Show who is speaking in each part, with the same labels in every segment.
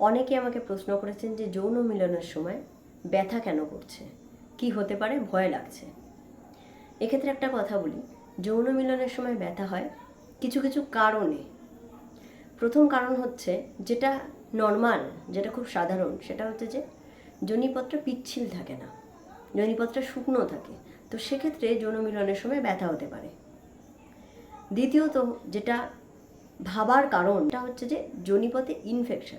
Speaker 1: অনেকে আমাকে প্রশ্ন করেছেন যে যৌন মিলনের সময় ব্যথা কেন করছে? কি হতে পারে? ভয় লাগছে। এক্ষেত্রে একটা কথা বলি। যৌন মিলনের সময় ব্যথা হয় কিছু কিছু কারণে। প্রথম কারণ হচ্ছে যেটা নর্মাল যেটা খুব সাধারণ, সেটা হচ্ছে যে জনিপত্র পিচ্ছিল থাকে না। জনিপত্র শুকনো থাকে। তো সেক্ষেত্রে যৌন মিলনের সময় ব্যথা হতে পারে। দ্বিতীয়ত যেটা ভাবার কারণটা হচ্ছে যে জনিপথে ইনফেকশন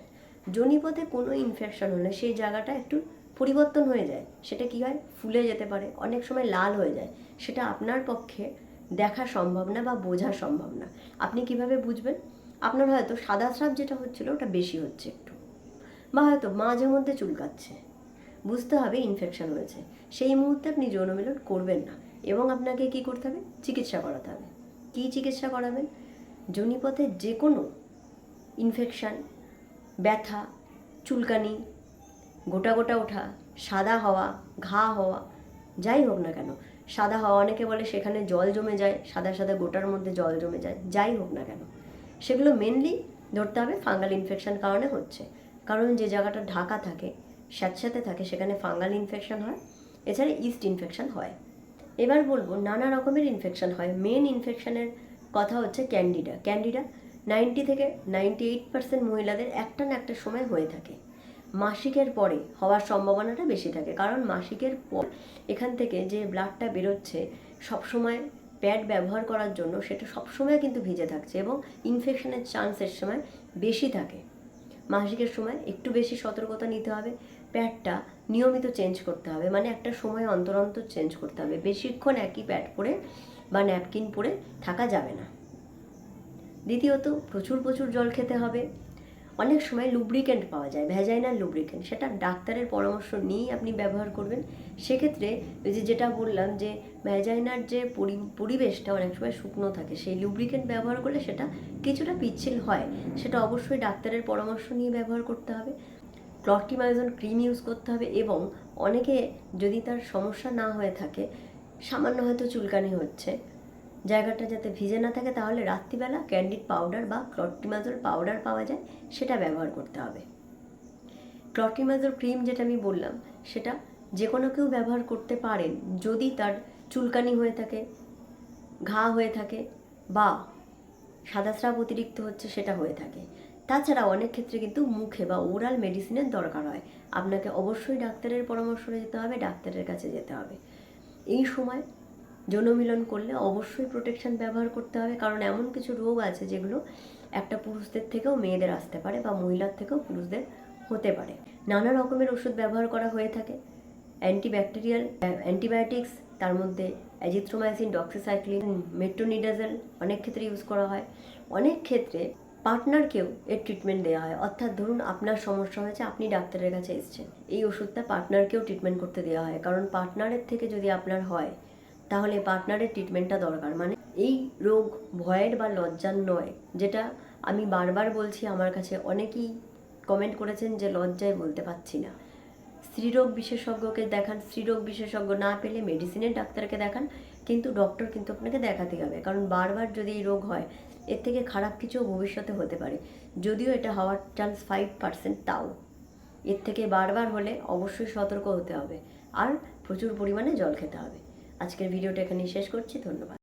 Speaker 1: জনিপথে কোনো ইনফেকশন হলে সেই জায়গাটা একটু পরিবর্তন হয়ে যায়। সেটা কি হয়? ফুলে যেতে পারে, অনেক সময় লাল হয়ে যায়। সেটা আপনার পক্ষে দেখা সম্ভব না বা বোঝা সম্ভব না। আপনি কীভাবে বুঝবেন? আপনার হয়তো সাদা স্রাব যেটা হচ্ছিল, ওটা বেশি হচ্ছে একটু। বা হয়তো মাঝে মধ্যে চুলকাচ্ছে। বুঝতে হবে ইনফেকশন হয়েছে। সেই মুহূর্তে আপনি যৌন মিলন করবেন না। এবং আপনাকে কি করতে হবে? চিকিৎসা করাতে হবে। কী চিকিৎসা করাবেন? জনিপথে যে কোনো ইনফেকশান ব্যথা, চুলকানি, গোটা গোটা ওঠা, সাদা হওয়া, ঘা হওয়া, যাই হোক না কেন, সাদা হওয়া অনেকে বলে সেখানে জল জমে যায়, সাদা সাদা গোটার মধ্যে জল জমে যায়, যাই হোক না কেন। সেগুলো মেনলি ধরতে হবে ফাঙ্গাল ইনফেকশন কারণে হচ্ছে। কারণ যে জায়গাটা ঢাকা থাকে, স্যাঁতস্যাঁতে থাকে, সেখানে ফাঙ্গাল ইনফেকশন হয়, এছাড়া ইস্ট ইনফেকশন হয়। এবার বলব, নানা রকমের ইনফেকশন হয়। মেন ইনফেকশনের কথা হচ্ছে ক্যান্ডিডা ক্যান্ডিডা নাইনটি থেকে নাইনটি এইট পার্সেন্ট মহিলাদের একটা না একটা সময় হয়ে থাকে। মাসিকের পরে হওয়ার সম্ভাবনাটা বেশি থাকে। কারণ মাসিকের পর এখান থেকে যে ব্লাডটা বেরোচ্ছে, সবসময় প্যাড ব্যবহার করার জন্য সেটা সবসময় কিন্তু ভিজে থাকছে এবং ইনফেকশনের চান্সের সময় বেশি থাকে। মাসিকের সময় একটু বেশি সতর্কতা নিতে হবে, প্যাডটা নিয়মিত চেঞ্জ করতে হবে মানে একটা সময় অন্তর অন্তর চেঞ্জ করতে হবে। বেশিক্ষণ একই প্যাড পরে বা ন্যাপকিন পরে থাকা যাবে না। দ্বিতীয়ত, প্রচুর প্রচুর জল খেতে হবে। অনেক সময় লুব্রিকেন্ট পাওয়া যায় ভ্যাজাইনাল লুব্রিকেন্ট সেটা ডাক্তারের পরামর্শ নিয়েই আপনি ব্যবহার করবেন। সেক্ষেত্রে ওই যে যেটা বললাম যে ভ্যাজাইনার যে পরি- পরিবেশটা অনেক সময় শুকনো থাকে, সেই লুব্রিকেন্ট ব্যবহার করলে সেটা কিছুটা পিচ্ছিল হয়। সেটা অবশ্যই ডাক্তারের পরামর্শ নিয়ে ব্যবহার করতে হবে। ক্লট্রিমাইজন ক্রিম ইউজ করতে হবে এবং অনেকে যদি তার সমস্যা না হয়ে থাকে, সামান্য হয়তো চুলকানি হচ্ছে জায়গাটা যাতে ভিজে না থাকে, তাহলে রাত্রিবেলা ক্যান্ডিড পাউডার বা ক্লট্রিমাজল পাউডার পাওয়া যায়, সেটা ব্যবহার করতে হবে। ক্লট্রিমাজল ক্রিম যেটা আমি বললাম, সেটা যে কোনো কেউ ব্যবহার করতে পারেন, যদি তার চুলকানি হয়ে থাকে, ঘা হয়ে থাকে বা সাদা স্রাব অতিরিক্ত হচ্ছে, সেটা হয়ে থাকে। তাছাড়া অনেক ক্ষেত্রে কিন্তু মুখে বা ওরাল মেডিসিনের দরকার হয়। আপনাকে অবশ্যই ডাক্তারের পরামর্শ যেতে হবে, ডাক্তারের কাছে যেতে হবে। এই সময় যৌনমিলন করলে অবশ্যই প্রোটেকশন ব্যবহার করতে হবে। কারণ এমন কিছু রোগ আছে যেগুলো একটা পুরুষদের থেকেও মেয়েদের আসতে পারে বা মহিলার থেকেও পুরুষদের হতে পারে। নানা রকমের ওষুধ ব্যবহার করা হয়ে থাকে। অ্যান্টিব্যাকটেরিয়াল অ্যান্টিবায়োটিক্স তার মধ্যে অ্যাজিথ্রোমাইসিন ডক্সিসাইক্লিন মেট্রোনিডাজেল অনেক ক্ষেত্রে ইউজ করা হয়। অনেক ক্ষেত্রে পার্টনারকেও এর ট্রিটমেন্ট দেওয়া হয়। অর্থাৎ ধরুন আপনার সমস্যা হয়েছে, আপনি ডাক্তারের কাছে এসেছেন। এই ওষুধটা পার্টনারকেও ট্রিটমেন্ট করতে দেওয়া হয়। কারণ পার্টনারের থেকে যদি আপনার হয় তাহলে পার্টনারের ট্রিটমেন্টটা দরকার। মানে এই রোগ ভয়ের বা লজ্জার নয়, যেটা আমি বারবার বলছি, আমার কাছে অনেকেই কমেন্ট করেছেন যে লজ্জায় বলতে পারছি না। স্ত্রীরোগ বিশেষজ্ঞকে দেখান, স্ত্রীরোগ বিশেষজ্ঞ না পেলে মেডিসিনের ডাক্তারকে দেখান, কিন্তু ডক্টর কিন্তু আপনাকে দেখাতে হবে। কারণ বারবার যদি এই রোগ হয়, এর থেকে খারাপ কিছু ভবিষ্যতে হতে পারে। যদিও এটা হওয়ার চান্স ফাইভ পার্সেন্ট তাও। এর থেকে বারবার হলে অবশ্যই সতর্ক হতে হবে। আর প্রচুর পরিমাণে জল খেতে হবে। আজকের ভিডিওটা এখানে শেষ করছি ধন্যবাদ।